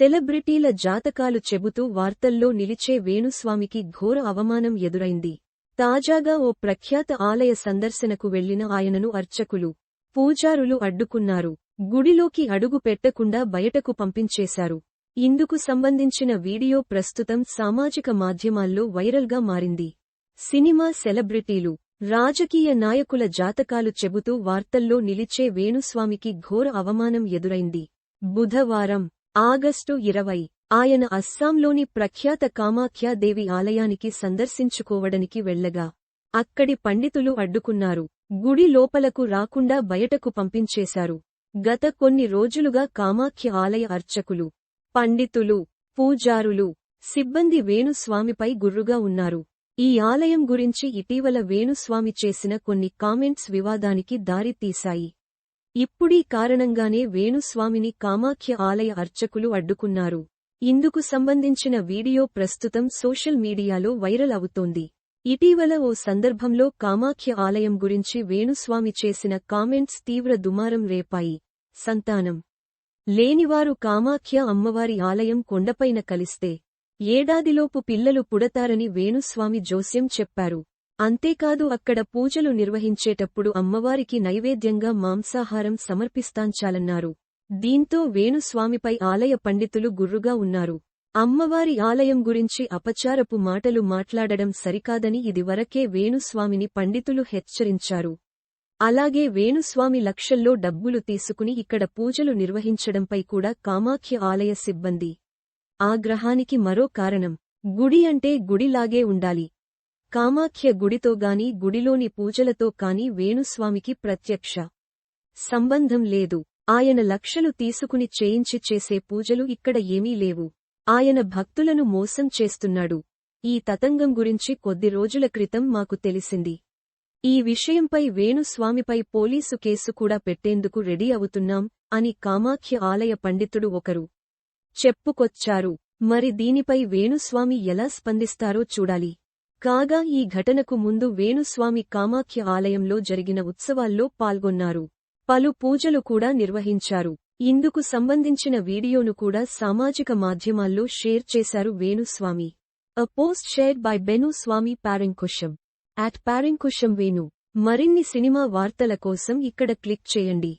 సెలబ్రిటీల జాతకాలు చెబుతూ వార్తల్లో నిలిచే వేణుస్వామికి ఘోర అవమానం ఎదురైంది. తాజాగా ఓ ప్రఖ్యాత ఆలయ సందర్శనకు వెళ్ళిన ఆయనను అర్చకులు పూజారులు అడ్డుకున్నారు. గుడిలోకి అడుగు పెట్టకుండా బయటకు పంపించేశారు. ఇందుకు సంబంధించిన వీడియో ప్రస్తుతం సామాజిక మాధ్యమాల్లో వైరల్గా మారింది. సినిమా సెలబ్రిటీలు రాజకీయ నాయకుల జాతకాలు చెబుతూ వార్తల్లో నిలిచే వేణుస్వామికి ఘోర అవమానం ఎదురైంది. బుధవారం ఆగస్టు ఇరవై. ఆయన అస్సాంలోని ప్రఖ్యాత కామాఖ్యాదేవి ఆలయానికి సందర్శించుకోవడానికి వెళ్ళగా అక్కడి పండితులు అడ్డుకున్నారు. గుడి లోపలకు రాకుండా బయటకు పంపించేశారు. గత కొన్ని రోజులుగా కామాఖ్య ఆలయ అర్చకులు పండితులు పూజారులు సిబ్బంది వేణుస్వామిపై గుర్రుగా ఉన్నారు. ఈ ఆలయం గురించి ఇటీవల వేణుస్వామి చేసిన కొన్ని కామెంట్స్ వివాదానికి దారితీశాయి. ఇప్పుడీ కారణంగానే వేణుస్వామిని కామాఖ్య ఆలయ అర్చకులు అడ్డుకున్నారు. ఇందుకు సంబంధించిన వీడియో ప్రస్తుతం సోషల్ మీడియాలో వైరల్ అవుతోంది. ఇటీవల ఓ సందర్భంలో కామాఖ్య ఆలయం గురించి వేణుస్వామి చేసిన కామెంట్స్ తీవ్ర దుమారం రేపాయి. సంతానం. లేనివారు కామాఖ్య అమ్మవారి ఆలయం కొండపైన కలిస్తే ఏడాదిలోపు పిల్లలు పుడతారని వేణుస్వామి జోస్యం చెప్పారు. అంతేకాదు అక్కడ పూజలు నిర్వహించేటప్పుడు అమ్మవారికి నైవేద్యంగా మాంసాహారం సమర్పిస్తాంచాలన్నారు. దీంతో వేణుస్వామిపై ఆలయ పండితులు గుర్రుగా ఉన్నారు. అమ్మవారి ఆలయం గురించి అపచారపు మాటలు మాట్లాడడం సరికాదని ఇదివరకే వేణుస్వామిని పండితులు హెచ్చరించారు. అలాగే వేణుస్వామి లక్షల్లో డబ్బులు తీసుకుని ఇక్కడ పూజలు నిర్వహించడంపై కూడా కామాఖ్య ఆలయ సిబ్బంది. ఆగ్రహానికి మరో కారణం. గుడి అంటే గుడిలాగే ఉండాలి. కామాఖ్య గుడితో గాని గుడిలోని పూజలతో కాని వేణుస్వామికి ప్రత్యక్ష సంబంధం లేదు. ఆయన లక్షలు తీసుకుని చేయించి చేసే పూజలు ఇక్కడ ఏమీ లేవు. ఆయన భక్తులను మోసం చేస్తున్నాడు. ఈ తతంగం గురించి కొద్ది రోజుల క్రితం మాకు తెలిసింది. ఈ విషయంపై వేణుస్వామిపై పోలీసు కేసు కూడా పెట్టేందుకు రెడీ అవుతున్నాం అని కామాఖ్య ఆలయ పండితుడు ఒకరు చెప్పుకొచ్చారు. మరి దీనిపై వేణుస్వామి ఎలా స్పందిస్తారో చూడాలి. కాగా ఈ ఘటనకు ముందు వేణుస్వామి కామాఖ్య ఆలయంలో జరిగిన ఉత్సవాల్లో పాల్గొన్నారు. పలు పూజలు కూడా నిర్వహించారు. ఇందుకు సంబంధించిన వీడియోను కూడా సామాజిక మాధ్యమాల్లో షేర్ చేశారు Venuswamy. A post shared by Venu Swamy Parankusham at Parankusham Venu మరిన్ని సినిమా వార్తల కోసం ఇక్కడ క్లిక్ చేయండి.